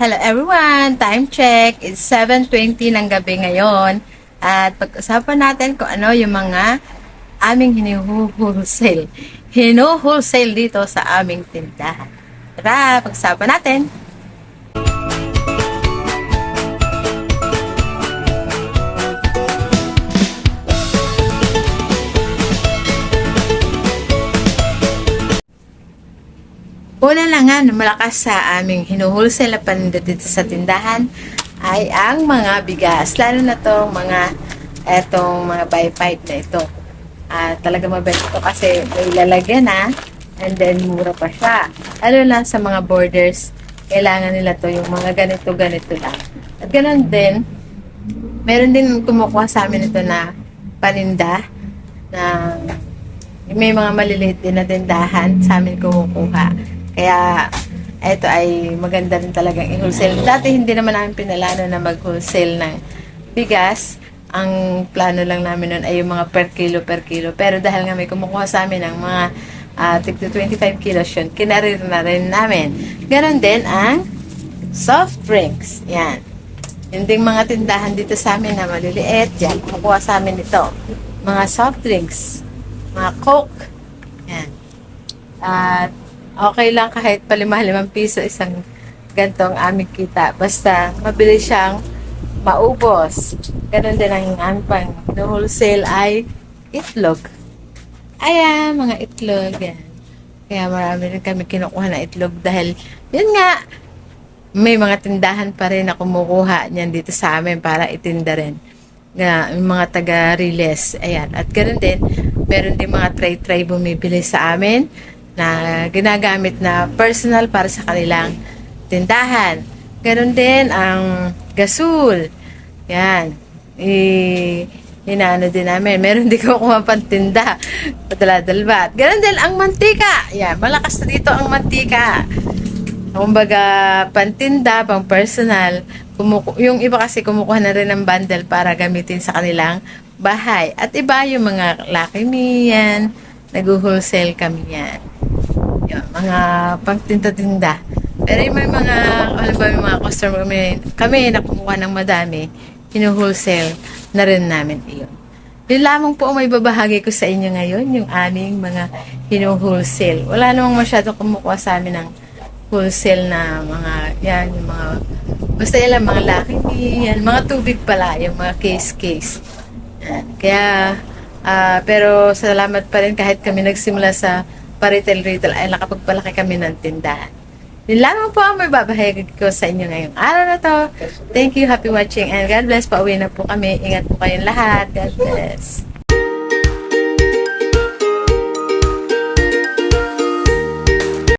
Hello everyone! Time check. It's 7.20 ng gabi ngayon. At pag-usapan natin kung ano yung mga aming hinuhulsale. Hinuhulsale dito sa aming tindahan. Tara, pag-usapan natin. Una lang nga malakas sa aming hinuhulsale na paninda dito sa tindahan ay ang mga bigas. Lalo na tong mga etong mga buy five na ito. Ah, talaga mabenta ito kasi may lalagyan na and then mura pa siya. Lalo lang sa mga borders, kailangan nila to yung mga ganito ganito lang. At ganun din, meron din kumukuha sa amin ito na paninda na may mga maliliit din na tindahan sa amin kumukuha. Kaya, ito ay maganda rin talagang i-wholesale. Dati hindi naman namin pinalano na mag-wholesale ng bigas. Ang plano lang namin nun ay yung mga per kilo per kilo. Pero dahil nga may kumukuha sa amin ng mga uh, tig 25 kilos yun, kinarir na rin namin. Ganon din ang soft drinks. Yan. Ding mga tindahan dito sa amin na maliliit, yan, kumukuha sa amin ito. Mga soft drinks, mga coke, yan. At okay lang kahit palima-limang piso isang gantong aming kita. Basta mabilis siyang maubos. Ganon din ang aming pang wholesale ay itlog. Ayan, mga itlog. Yan. Kaya marami rin kami kinukuha na itlog dahil yun nga, may mga tindahan pa rin na kumukuha niyan dito sa amin para itinda rin. Yung mga taga-riles. Ayan. At ganoon din, meron din mga tray-tray bumibili sa amin na ginagamit na personal para sa kanilang tindahan. Ganon din ang gasol. Yan. I, inaano din namin. Meron din ko kuha pantinda. Padala-dalbat. Ganon din ang mantika. Yan. Malakas na dito ang mantika. Kumbaga, pantinda, pang personal. Kumuku- yung iba kasi kumukuha na rin ng bundle para gamitin sa kanilang bahay. At iba yung mga yan. Nag-wholesale kami yan. Yung mga pangtinda-tinda. Pero yung may mga, ano ba, yung mga customer kami, kami na kumukuha ng madami, hinuwholesale na rin namin iyon. Yun lamang po may babahagi ko sa inyo ngayon, yung aming mga hinuwholesale. Wala namang masyado kumukuha sa amin ng wholesale na mga, yan, yung mga, basta yan lang, mga laki, yan, mga tubig pala, yung mga case-case. Kaya, ah, pero salamat pa rin kahit kami nagsimula sa pa-retail-retail ay nakapagpalaki kami ng tindahan. Yun lamang po ang may babahagi ko sa inyo ngayong araw na to. Thank you, happy watching, and God bless. Pauwi na po kami. Ingat po kayong lahat. God bless.